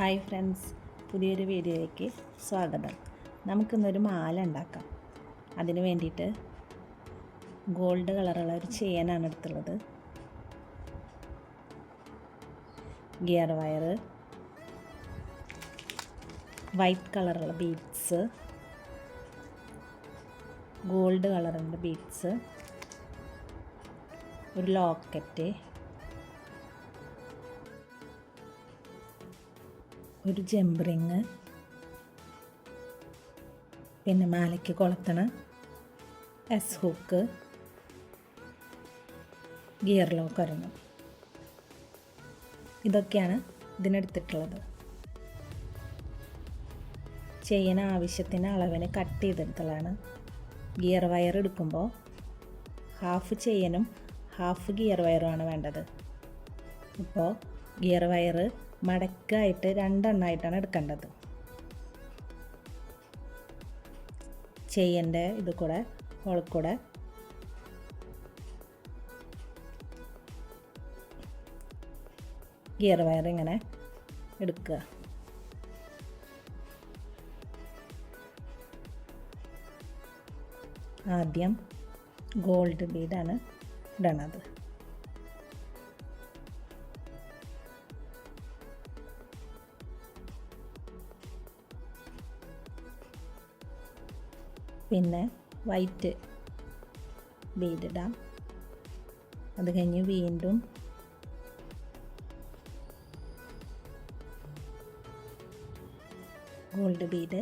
Hi friends പുതിയൊരു വീഡിയോയിലേക്ക് സ്വാഗതം. നമുക്കിന്നൊരു മാല ഉണ്ടാക്കാം. അതിന് വേണ്ടിയിട്ട് ഗോൾഡ് കളറുള്ള ഒരു ചെയിനാണ് എടുത്തുള്ളത്. ഗിയർ വയർ വൈറ്റ് കളറുള്ള ബീഡ്സ് ഗോൾഡ് കളറുള്ള ബീഡ്സ് ഒരു ലോക്കറ്റ് ഒരു ജംബ്രിങ് പിന്നെ മാലയ്ക്ക് കൊളുത്തണ എസ് ഹുക്ക് ഗിയർ ലോക്ക് ഒരെണ്ണം. ഇതൊക്കെയാണ് ഇതിനെടുത്തിട്ടുള്ളത്. ചെയിൻ ആവശ്യത്തിന് അളവിന് കട്ട് ചെയ്തെടുത്തതാണ്. ഗിയർ വയർ എടുക്കുമ്പോൾ ഹാഫ് ചെയിനും ഹാഫ് ഗിയർ വയറുമാണ് വേണ്ടത്. ഇപ്പോൾ ഗിയർ വയർ മടക്കായിട്ട് രണ്ടെണ്ണമായിട്ടാണ് എടുക്കേണ്ടത്. ചെയ്യേണ്ട ഇത് കൂടെ ഉൾക്കൂടെ ഗിയർ വയർ ഇങ്ങനെ എടുക്കുക. ആദ്യം ഗോൾഡ് ബീഡാണ് ഇടണത്. പിന്നെ വൈറ്റ് ബീഡ് ഇടാം അത് കഴിഞ്ഞ് വീണ്ടും ഗോൾഡ് ബീഡ്.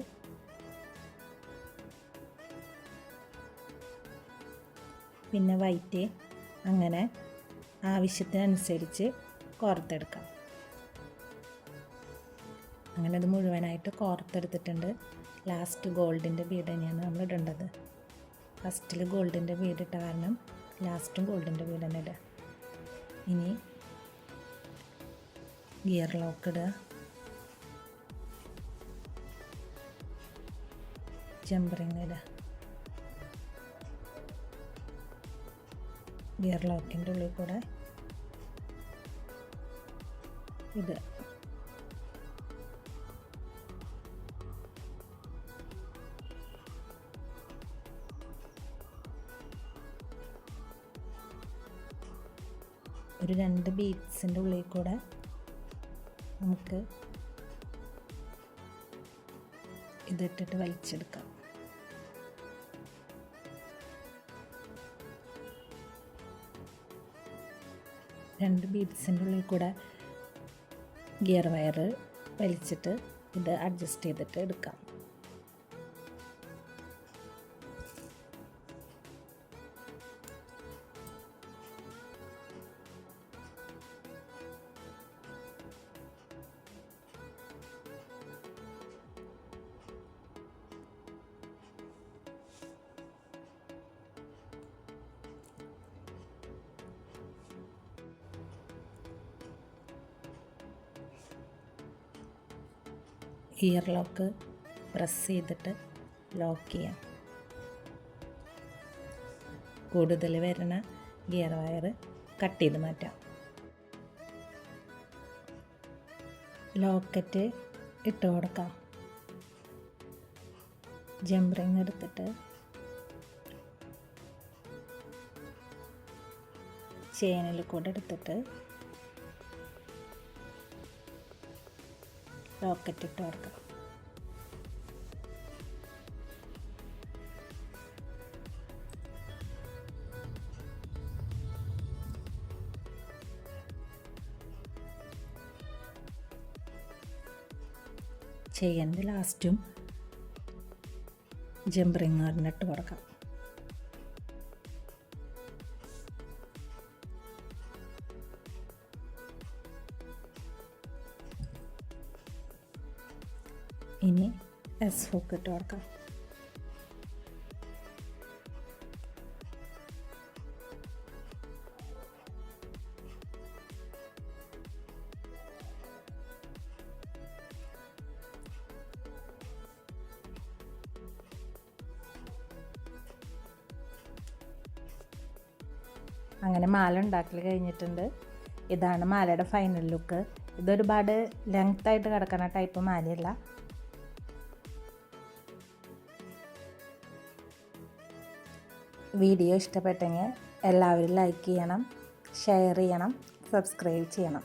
പിന്നെ വൈറ്റ് അങ്ങനെ ആവശ്യത്തിനനുസരിച്ച് കോർത്തെടുക്കാം. അങ്ങനെ അത് മുഴുവനായിട്ട് കോർത്തെടുത്തിട്ടുണ്ട്. ലാസ്റ്റ് ഗോൾഡിന്റെ വീട് തന്നെയാണ് നമ്മൾ ഇടേണ്ടത് ഫസ്റ്റിൽ ഗോൾഡിന്റെ ബീഡ് ഇട്ട കാരണം ലാസ്റ്റും ഗോൾഡിന്റെ ബീഡ് തന്നെ ഇടുക ഇനി ഗിയർ ലോക്ക് ഇടുക. ജംബറിങ് ഇടുക. ഗിയർ ലോക്കിന്റെ ഉള്ളിൽ കൂടെ ഇടുക ഒരു രണ്ട് ബീറ്റ്സിന്റെ ഉള്ളിൽ കൂടെ നമുക്ക് ഇതിട്ടിട്ട് വലിച്ചെടുക്കാം. രണ്ട് ബീഡ്സിന്റെ ഉള്ളിൽ കൂടെ ഗിയർ വയർ വലിച്ചിട്ട് ഇത് അഡ്ജസ്റ്റ് ചെയ്തിട്ട് എടുക്കാം. ഇയർ ലോക്ക് പ്രസ് ചെയ്തിട്ട് ലോക്ക് ചെയ്യാം. കൂടുതൽ വരുന്ന ഗിയർ വയർ കട്ട് ചെയ്ത് മാറ്റാം. ലോക്കറ്റ് ഇട്ട് കൊടുക്കാം. ജംബറിങ് എടുത്തിട്ട് ചെയിനിൽ കൂടെ എടുത്തിട്ട് ലോക്കറ്റ് ഇട്ട് കൊടുക്കാം. ചെയ്യേണ്ട ലാസ്റ്റും ജംബറിങ് ഇട്ട് കൊടുക്കാം. ഇനി എസ് ഹുക്ക് ഇട്ട് കൊടുക്കാം അങ്ങനെ മാല ഉണ്ടാക്കൽ കഴിഞ്ഞിട്ടുണ്ട്. ഇതാണ് മാലയുടെ ഫൈനൽ ലുക്ക് ഇതൊരുപാട് ലെങ്ത്തായിട്ട് കിടക്കുന്ന ടൈപ്പ് മാലയല്ല. വീഡിയോ ഇഷ്ടപ്പെട്ടെങ്കിൽ എല്ലാവരും ലൈക്ക് ചെയ്യണം ഷെയർ ചെയ്യണം സബ്സ്ക്രൈബ് ചെയ്യണം.